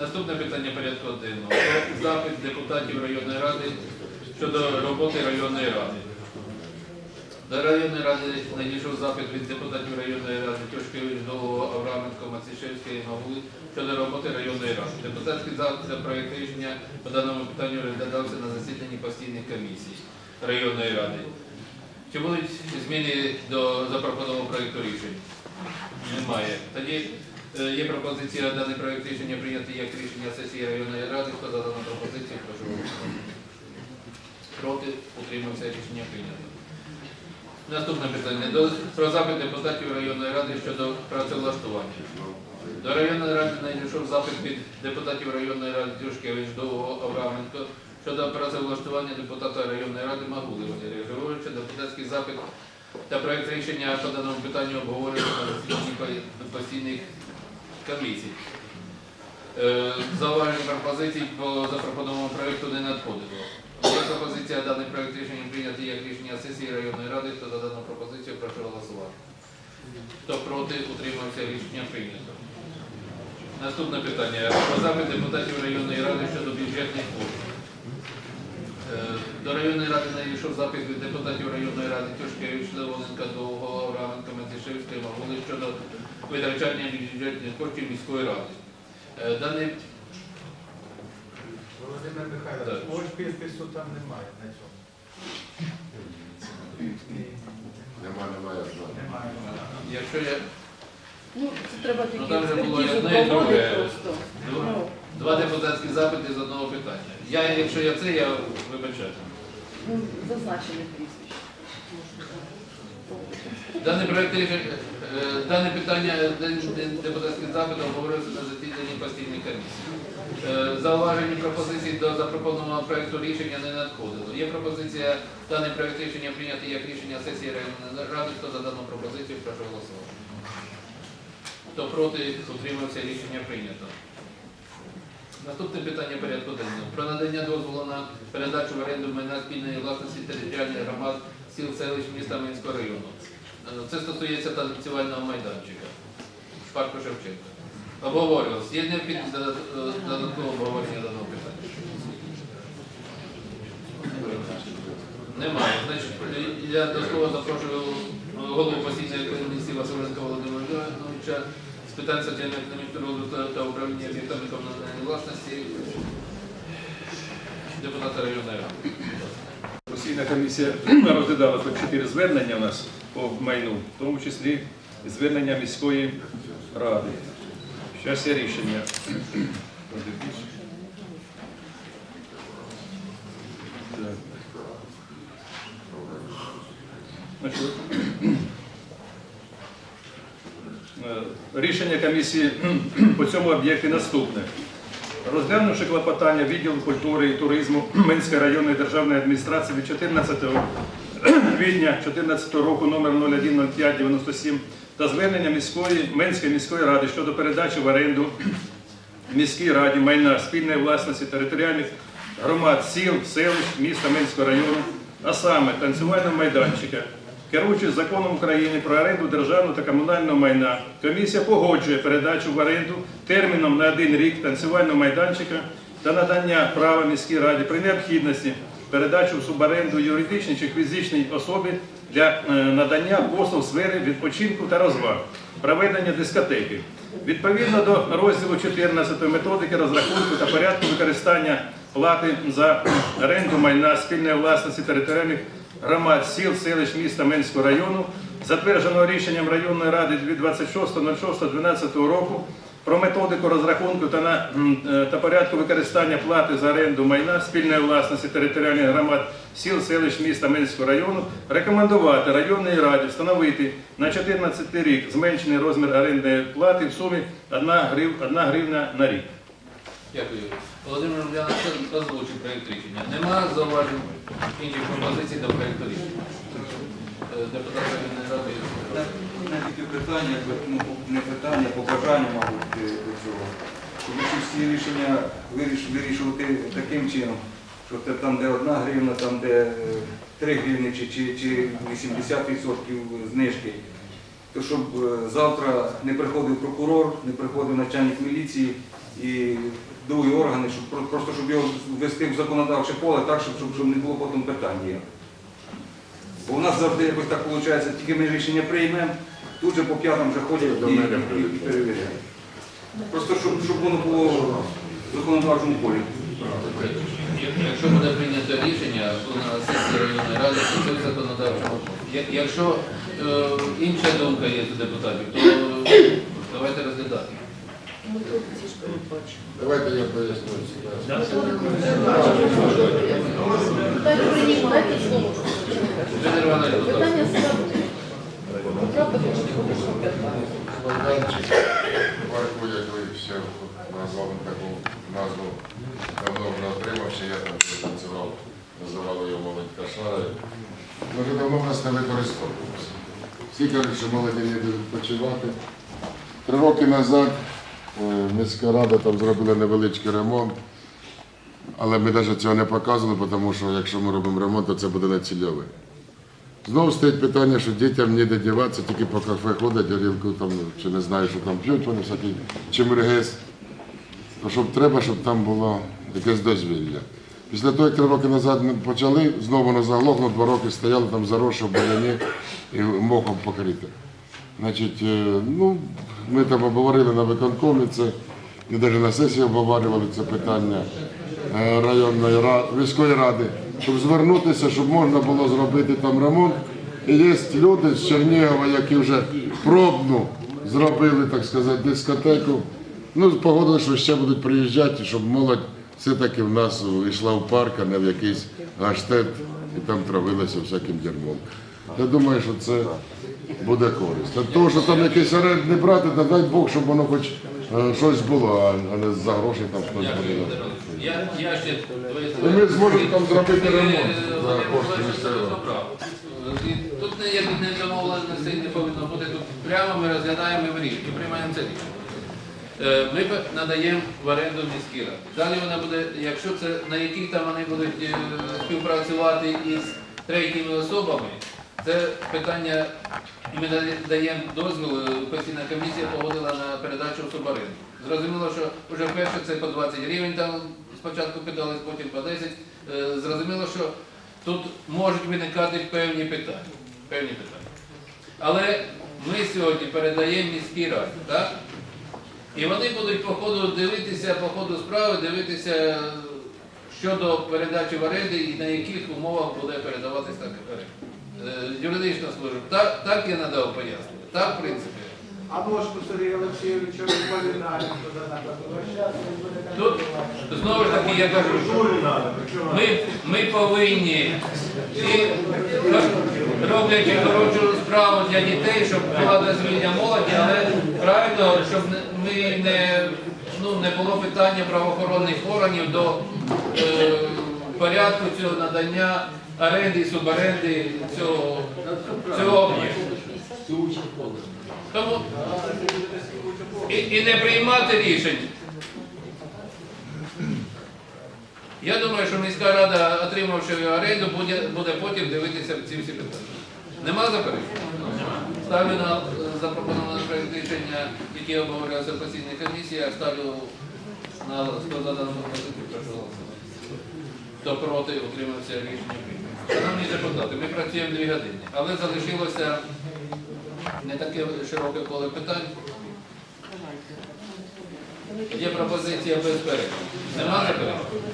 Наступне питання порядку денного. Запит депутатів районної ради щодо роботи районної ради. До районної ради надійшов запит від депутатів районної ради Тьошкевич, Довгого, Авраменко, Мацішевської і Магули щодо роботи районної ради. Депутатський запит проєкт рішення по даному питанню розглядався на засіданні постійних комісій районної ради. Чи будуть зміни до запропонованого проєкту рішень? Немає. Тоді е, є пропозиція даний проєкт рішення прийняти як рішення сесії районної ради. Хто за дану пропозицію, прошу голосувати. Проти, утримався рішення прийнято. Наступне питання. Про запит депутатів районної ради щодо працевлаштування. До районної ради надійшов запит від депутатів районної ради Тюшкевич, Довгого, Авраменко щодо працевлаштування депутата районної ради Магули Валерія Григоровича. Депутатський запит та проект рішення по даному питанню обговорювали на засіданні постійних комісій. Е, Зауважень пропозицій по запропонованому проекту не надходило. Є пропозиція даний проект рішення прийняти як рішення сесії районної ради. Хто за дану пропозицію, прошу голосувати. Хто проти, утримався, рішення прийнято. Наступне питання. Про запит депутатів районної ради щодо бюджетних коштів. Е, До районної ради надійшов запит від депутатів районної ради Тюшкевич, Левоненка, Довгого, Авраменка, Матішевської, Магули щодо витрачання бюджетних коштів міської ради. Е, Даний Володимир Михайлович, Так. ось підпису там немає на цьому. Нема, немає, знаю. Немає. Якщо я Ну, це треба Ну, тільки там же було одне і друге. Ну, два депутатські запити з одного питання. Я, якщо я це, я вибачаю. ну, зазначене прізвище. Дане проект е, дане питання, дане депутатських запитів обговорюється на засіданні постійної комісії. Е, Зауважені пропозиції до запропонованого проекту рішення не надходило. Є пропозиція даний проект рішення прийняти як рішення сесії районної ради. Хто за дану пропозицію, прошу голосувати. Хто проти, утримався, рішення прийнято. Наступне питання порядку денного. Про надання дозволу на передачу в оренду майна спільної власності територіальних громад сіл селищ міста Минського району. Е, Це стосується танцювального майданчика в парку Шевченка. Обговорювалось. Є необхідність додат- е, додаткового обговорення даного питання? Немає. Значить, я до слова запрошую голову постійної комісії Василенка Володимира Івановича з питань соціально-економічного розвитку та управління об'єктами комунальної власності депутата районної ради. Постійна комісія розглядала чотири звернення у нас по майну, в тому числі звернення міської ради. Зараз є рішення. Е, Рішення комісії по цьому об'єкті наступне. Розглянувши клопотання відділу культури і туризму Минської районної державної адміністрації від 14 квітня 2014 року номер 010597 та звернення міської Минської міської ради щодо передачі в оренду міській раді майна спільної власності територіальних громад сіл, селищ, міста Минського району, а саме танцювального майданчика. Керуючись законом України про оренду державного та комунального майна, комісія погоджує передачу в оренду терміном на один рік танцювального майданчика та надання права міській раді при необхідності передачу в суборенду юридичній чи фізичній особі для е, надання послуг в сфері відпочинку та розваг, проведення дискотеки. Відповідно до розділу 14 методики розрахунку та порядку використання плати за оренду майна спільної власності територіальних громад сіл, селищ міста Менського району, затвердженого рішенням районної ради від 26.06.12 року про методику розрахунку та, на, е, та порядку використання плати за оренду майна спільної власності територіальних громад сіл, селищ міста Менського району, рекомендувати районній раді встановити на 14 рік зменшений розмір орендної плати в сумі 1 грив, 1 гривна на рік. Дякую. Володимир Ульянович озвучив проєкт рішення. Нема зауважень інших пропозицій до проєкту рішення. Е, Депутат районної ради. Не питання, ну, не питання, побажання, мабуть, е, до цього. Щоб всі рішення вирішувати таким чином, що там, де одна гривна, там, де е, три гривні чи 80% знижки, то щоб е, завтра не приходив прокурор, не приходив начальник міліції і другі органи, щоб просто щоб його ввести в законодавче поле так, щоб, щоб, щоб не було потім питань ніяких. Бо у нас завжди якось так виходить, тільки ми рішення приймемо, тут же по п'ятам вже ходять До і, і, і перевіряють. Просто щоб, щоб воно було в законодавчому полі. Якщо буде прийнято рішення то на сесії районної ради, то це в законодавчому. Якщо е, інша думка є у депутатів, то давайте розглядати. Давайте я поясню. Дайте приймайте слово. Федір Іванович, будь ласка. Питання ставлю. Правда, хочете що питання? Майданчик парку, як ви ще назвали таку назву, давно вже отримавши, я там танцював, називали його молодь кошара. Дуже давно в нас не використовувався. Всі кажуть, що молоді не будуть відпочивати. Три роки назад міська рада там зробила невеличкий ремонт, але ми навіть цього не показували, тому що якщо ми робимо ремонт, то це буде не цільове. Знову стоїть питання, що дітям ніде діватися, тільки по кафе ходять, горілку там, чи не знаю, що там п'ють, вони всякі чимригес. То щоб треба, щоб там було якесь дозвілля. Після того, як три роки назад ми почали, знову воно заглохло, два роки стояли там заросши в баяні і мохом покрите. Значить, е, ну, ми там обговорили на виконкомі це, і навіть на сесії обговорювали це питання е, районної ради, міської ради, щоб звернутися, щоб можна було зробити там ремонт. І є люди з Чернігова, які вже пробну зробили, так сказати, дискотеку. Ну, погодили, що ще будуть приїжджати, щоб молодь все-таки в нас йшла в парк, а не в якийсь гаштет і там травилася всяким дерьмом. Я думаю, що це буде користь. А того, що там якийсь орендний брати, то дай Бог, щоб воно хоч е, щось було, а- не за гроші там хтось буде. Я, я ще І ми зможемо там зробити ремонт за кошти місцевого. Тут ніяких не домовленостей не повинно бути. Тут прямо ми розглядаємо і вирішуємо, приймаємо це рішення. Е, Ми п- надаємо в оренду міській раді. Далі вона буде, якщо це на яких там вони будуть е, співпрацювати із третіми особами, це питання, ми даємо дозвіл, е, постійна комісія погодила на передачу в. Зрозуміло, що вже вперше це по 20 гривень там спочатку питались, потім по 10. Е, Зрозуміло, що тут можуть виникати певні питання. Певні питання. Але ми сьогодні передаємо міській раді, так? І вони будуть по ходу дивитися, по ходу справи, дивитися щодо передачі в оренди і на яких умовах буде передаватись так оренда. Е, Юридична служба. Так, так я надав пояснення. Так, в принципі. А може у Сергія Олексійовича розповідає, що Тут знову ж таки я кажу, що ми, ми повинні і роблячи хорошу справу для дітей, щоб була дозвілля молоді, але правильно, щоб ми не, ну, не було питання правоохоронних органів до е, порядку цього надання оренди і суборенди цього, цього об'єкту. Тому і, і не приймати рішень. Я думаю, що міська рада, отримавши оренду, буде, буде потім дивитися ці всі питання. Нема заперечень? Ставлю на е, запропонований проект рішення, який обговорювався в постійній комісії, я ставлю на дану пропозицію, прошу голосувати. Хто проти, утримався рішення. Шановні депутати, ми працюємо дві години, але залишилося не таке широке коле питань. Є пропозиція без перерви. Нема заперечень?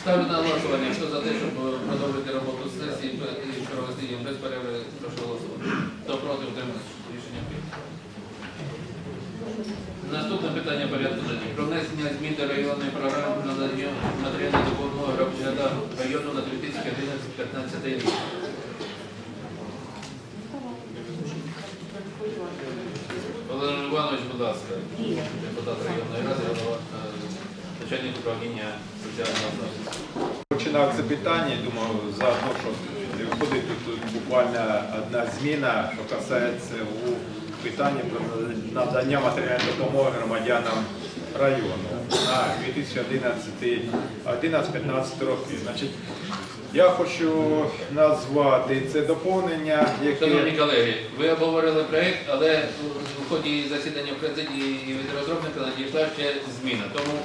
Ставлю на голосування, хто за те, щоб продовжити роботу сесії і провести її без перерви, прошу голосувати. Хто проти, утримався. Рішення. Наступне питання порядку денного. Про внесення змін до районної програми надання матеріальної допомоги громадянам району на 2011-2015 рік. Володимир Іванович, будь ласка, депутат районної ради, е, начальник управління соціального захисту. Починав це питання, і думав, заодно, що виходить тут буквально одна зміна, що касається у питанні про надання матеріальної допомоги громадянам району на 2011-2015 роки. Значить, Я хочу назвати це доповнення, Шановні колеги, ви обговорили проєкт, але у ході засідання в президії і від розробника надійшла ще зміна. Тому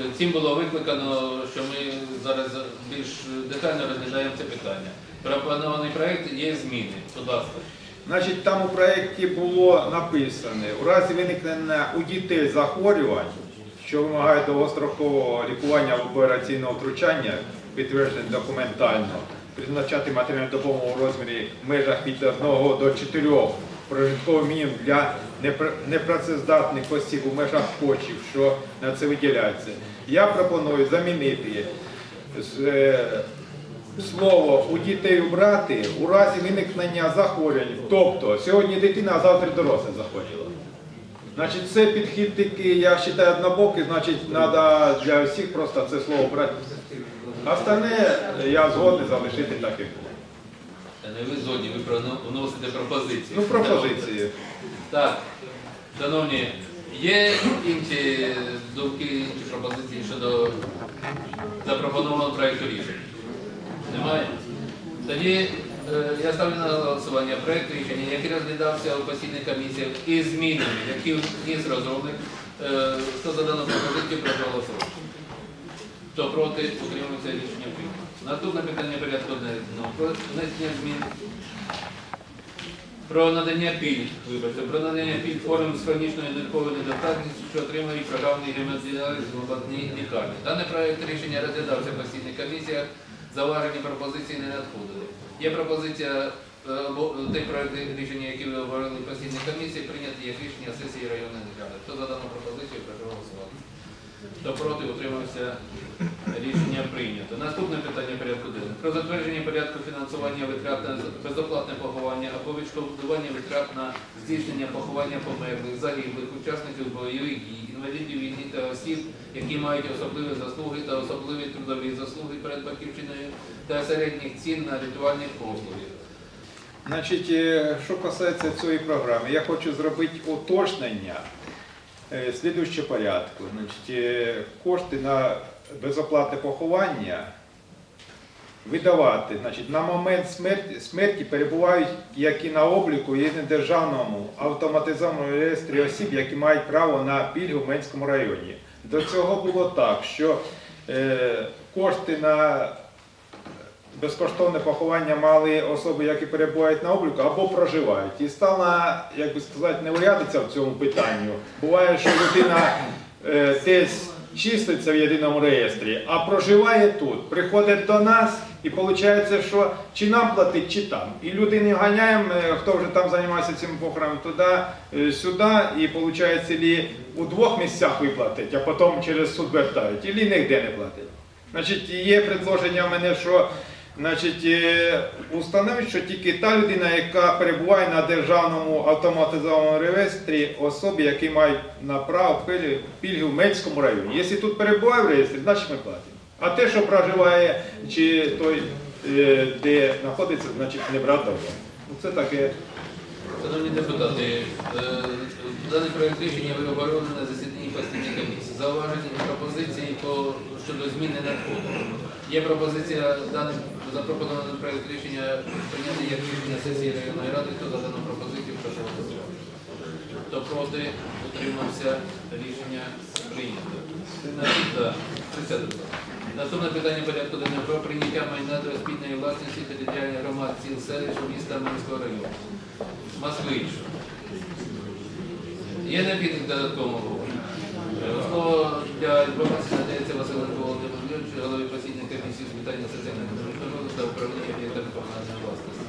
е, цим було викликано, що ми зараз більш детально розглядаємо це питання. Пропонований проєкт є зміни. Будь ласка. Значить, там у проєкті було написано, у разі виникнення у дітей захворювань, що вимагають довгострокового лікування або операційного втручання, підтверджене документально, призначати матеріальну допомогу у розмірі в межах від 1 до 4 прожитковий мінімум для непра- непрацездатних осіб у межах коштів, що на це виділяється. Я пропоную замінити е, слово у дітей убрати у разі виникнення захворювань. Тобто сьогодні дитина, а завтра доросла захворіла. Значить, це підхід такий, я вважаю, однобокий, значить, треба для всіх просто це слово брати. А Остальне я згодний залишити так, як було. Та Не ви згодні, ви вносите пропозиції. Ну, пропозиції. Так, шановні, є інші думки, інші пропозиції щодо запропонованого проєкту рішення? Немає? Тоді е, я ставлю на голосування проєкт рішення, який розглядався у постійних комісіях із змінами, які вніс розробник. Е, Хто за дану пропозицію, прошу голосувати. Хто проти, утримується рішення прийнято. Наступне питання порядку денного. Про внесення змін про надання пільг, вибачте, про надання пільг форм з хронічною нирковою недостатністю, що отримують програмний гемодіаліз в обласній лікарні. Даний проект рішення розглядався в постійних комісіях, зауважені пропозиції не надходили. Є пропозиція, е, той проект рішення, який ви обговорили постійній комісії, прийняти як рішення сесії районної ради. Хто за дану пропозицію, прошу голосувати. Хто проти, утримався, рішення прийнято. Наступне питання порядку денного. Про затвердження порядку фінансування витрат на безоплатне поховання або відшкодування витрат на здійснення поховання померлих, загиблих, учасників бойових дій, інвалідів війни та осіб, які мають особливі заслуги та особливі трудові заслуги перед батьківщиною та середніх цін на ритуальні послуги. Значить, е, що касається цієї програми, я хочу зробити уточнення е, порядку. Значить, е, кошти на безоплатне поховання видавати значить, на момент смерті, смерті перебувають і на обліку, на державному автоматизованому реєстрі осіб, які мають право на пільгу в Менському районі. До цього було так, що е, кошти на безкоштовне поховання мали особи, які перебувають на обліку або проживають. І стала, як би сказати, неурядиця в цьому питанні. Буває, що людина е, десь числиться в єдиному реєстрі, а проживає тут, приходить до нас і виходить, що чи нам платить, чи там. І людини ганяємо, е, хто вже там займається цим похороном, туди, е, сюди, і виходить, лі у двох місцях виплатить, а потім через суд вертають, і лі ніде не платить. Значить, є предложення в мене, що значить, е, установить, що тільки та людина, яка перебуває на державному автоматизованому реєстрі, особи, які мають на право пільги в Мельському районі. Якщо тут перебуває в реєстрі, значить ми платимо. А те, що проживає, чи той, е, де знаходиться, значить не брати довго. Ну, Це таке. Шановні депутати, е, даний проект рішення ви обговорили на засіданні постійної комісії. Зауваження пропозиції по щодо зміни надходу. Є пропозиція даний запропонований проект рішення прийняти як рішення сесії районної ради. Хто за дану пропозицію, прошу голосувати. Хто проти, утримався, рішення прийнято. Наступне питання порядку денного про прийняття майна до спільної власності територіальних громад сіл селищ міста Минського району. Москвич. Є необхідність додаткового? Слово для інформації голові постійної комісії з питань населення та управління об'єктами комунальної власності.